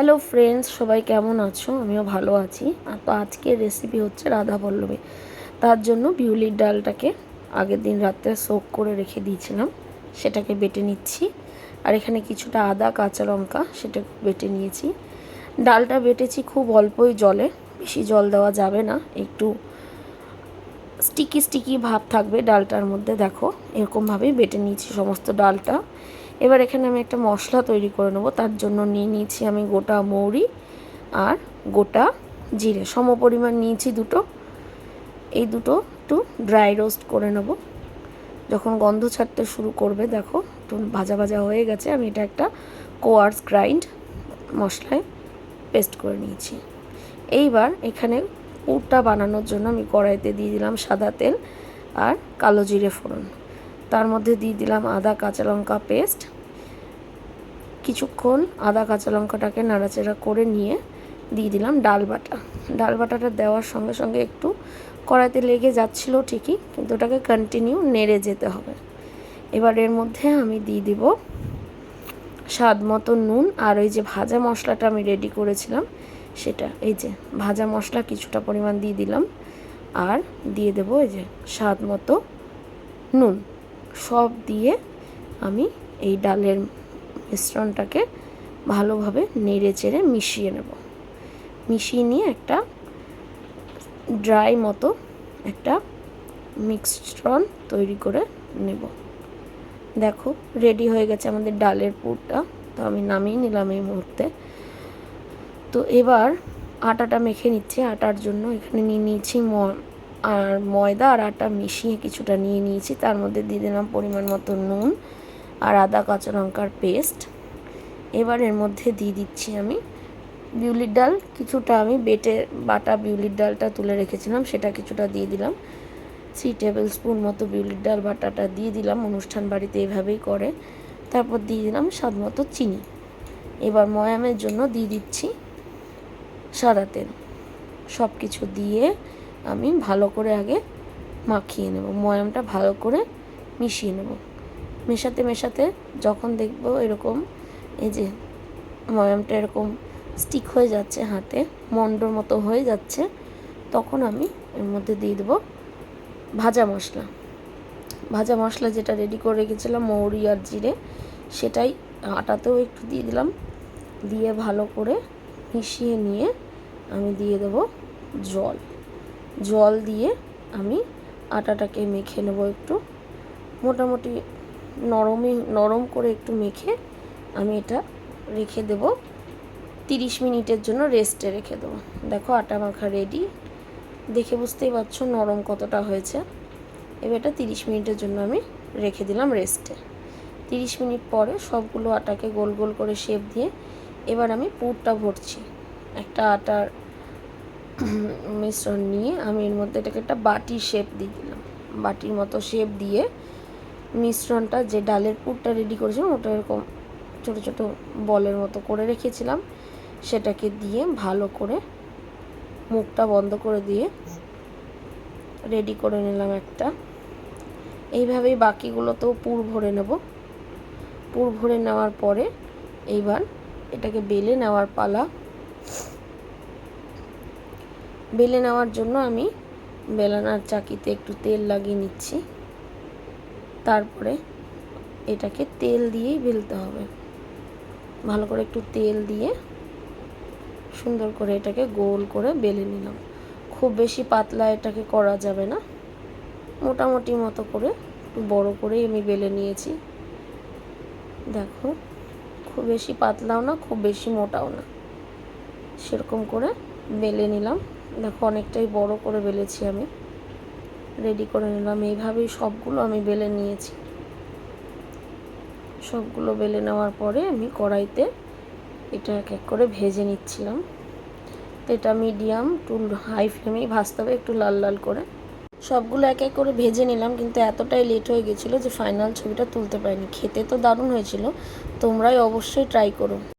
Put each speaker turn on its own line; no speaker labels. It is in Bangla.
হ্যালো ফ্রেন্ডস সবাই কেমন আছো? আমিও ভালো আছি। তো আজকের রেসিপি হচ্ছে রাধা পল্লবী। তার জন্য বিউলির ডালটাকে আগের দিন রাত্রে সোক করে রেখে দিয়েছিলাম। সেটাকে বেটে নিচ্ছি। আর এখানে কিছুটা আদা, কাঁচা লঙ্কা সেটা বেটে নিয়েছি। ডালটা বেটেছি খুব অল্পই জলে। বেশি জল দেওয়া যাবে না। একটু স্টিকি স্টিকি ভাব থাকবে ডালটার মধ্যে। দেখো, এরকমভাবেই বেটে নিয়েছি সমস্ত ডালটা। এবার এখানে আমি একটা মশলা তৈরি করে নেব। তার জন্য নিয়ে নিয়েছি আমি গোটা মৌরি আর গোটা জিরে। সম পরিমাণ নিয়েছি দুটো। এই দুটো একটু ড্রাই রোস্ট করে নেব। যখন গন্ধ ছাড়তে শুরু করবে, দেখো, একটু ভাজা ভাজা হয়ে গেছে। আমি এটা একটা কোয়ার্স গ্রাইন্ড মশলায় পেস্ট করে নিয়েছি। এইবার এখানে পুরটা বানানোর জন্য আমি কড়াইতে দিয়ে দিলাম সাদা তেল আর কালো জিরে ফোড়ন। তার মধ্যে দিয়ে দিলাম আদা, কাঁচা লঙ্কা পেস্ট। কিছুক্ষণ আদা, কাঁচা লঙ্কাটাকে নাড়াচাড়া করে নিয়ে দিয়ে দিলাম ডাল বাটা। ডাল বাটাটা দেওয়ার সঙ্গে সঙ্গে একটু কড়াইতে লেগে যাচ্ছিল ঠিকই, কিন্তু ওটাকে কন্টিনিউ নেড়ে যেতে হবে। এবার এর মধ্যে আমি দিয়ে দিব স্বাদ মতো নুন আর ওই যে ভাজা মশলাটা আমি রেডি করেছিলাম সেটা। এই যে ভাজা মশলা কিছুটা পরিমাণ দিয়ে দিলাম আর দিয়ে দেবো এই যে স্বাদ মতো নুন। সব দিয়ে আমি এই ডালের মিশ্রণটাকে ভালোভাবে নেড়ে চেড়ে মিশিয়ে নেব। মিশিয়ে নিয়ে একটা ড্রাই মতো একটা মিক্সট্রন তৈরি করে নেব। দেখো, রেডি হয়ে গেছে আমাদের ডালের পুরটা। তো আমি নামিয়ে নিলাম এই মুহূর্তে। তো এবার আটাটা মেখে নিচ্ছি। আটার জন্য এখানে নিয়ে নিয়েছি আর ময়দা আর আটা মিশিয়ে কিছুটা নিয়ে নিয়েছি। তার মধ্যে দিয়ে দিলাম পরিমাণ মতো নুন আর আদা, কাঁচা লঙ্কার পেস্ট। এবার এর মধ্যে দিয়ে দিচ্ছি আমি বিউলির ডাল। কিছুটা আমি বেটে বাটা বিউলির ডালটা তুলে রেখেছিলাম, সেটা কিছুটা দিয়ে দিলাম। থ্রি টেবিল স্পুন মতো বিউলির ডাল বাটাটা দিয়ে দিলাম, অনুষ্ঠান বাড়িতে এভাবেই করে। তারপর দিয়ে দিলাম স্বাদ মতো চিনি। এবার ময়ামের জন্য দিয়ে দিচ্ছি সাদা তেল। সব কিছু দিয়ে আমি ভালো করে আগে মাখিয়ে নেব, ময়ামটা ভালো করে মিশিয়ে নেব। মেশাতে মেশাতে যখন দেখব এরকম এই যে ময়ামটা এরকম স্টিক হয়ে যাচ্ছে হাতে, মন্ডর মতো হয়ে যাচ্ছে, তখন আমি এর মধ্যে দিয়ে দেবো ভাজা মশলা। ভাজা মশলা যেটা রেডি করে রেখেছিলাম, মৌরি আর জিরে, সেটাই আটাতেও একটু দিয়ে দিলাম। দিয়ে ভালো করে মিশিয়ে নিয়ে আমি দিয়ে দেবো জল। জল দিয়ে আমি আটাটাকে মেখে নেব একটু। মোটামুটি নরমে, নরম করে একটু মেখে আমি এটা রেখে দেব। তিরিশ মিনিটের জন্য রেস্টে রেখে দেবো। দেখো আটা মাখা রেডি দেখে বুঝতেই পারছ নরম কতটা হয়েছে। এবার এটা তিরিশ মিনিটের জন্য আমি রেখে দিলাম রেস্টে তিরিশ মিনিট পরে সবগুলো আটাকে গোল গোল করে শেপ দিয়ে এবার আমি পুরটা ভরছি। একটা আটার মিশ্রণ নিয়ে আমি এর মধ্যে এটাকে একটা বাটির শেপ দিয়ে দিলাম। বাটির মতো শেপ দিয়ে মিশ্রণটা যে ডালের পুরটা রেডি করেছিলাম, ওটা এরকম ছোটো ছোটো বলের মতো করে রেখেছিলাম। সেটাকে দিয়ে ভালো করে মুখটা বন্ধ করে দিয়ে রেডি করে নিলাম একটা। এইভাবেই বাকিগুলোতেও পুর ভরে নেব। পুর ভরে নেওয়ার পরে এইবার এটাকে বেলে নেওয়ার পালা বেলে নেওয়ার জন্য আমি বেলানার চাকিতে একটু তেল লাগিয়ে নিচ্ছি। তারপরে এটাকে তেল দিয়েই বেলতে হবে। ভালো করে একটু তেল দিয়ে সুন্দর করে এটাকে গোল করে বেলে নিলাম। খুব বেশি পাতলা এটাকে করা যাবে না। মোটামুটি মতো করে একটু বড় করেই আমি বেলে নিয়েছি। দেখো, খুব বেশি পাতলাও না, খুব বেশি মোটাও না। সেরকম করে বেলে নিলাম। দেখো, অনেকটাই বড় করে বেলেছি আমি। রেডি করে নিলাম। এইভাবেই সবগুলো আমি বেলে নিয়েছি। সবগুলো বেলে নেওয়ার পরে আমি কড়াইতে এটা এক এক করে ভেজে নিচ্ছিলাম। তো এটা মিডিয়াম টু হাই ফ্লেমেই ভাজতে হবে একটু লাল লাল করে। সবগুলো এক এক করে ভেজে নিলাম, কিন্তু এতটাই লেট হয়ে গেছিল যে ফাইনাল ছবিটা তুলতে পারিনি। খেতে তো দারুণ হয়েছিল। তোমরাই অবশ্যই ট্রাই করো।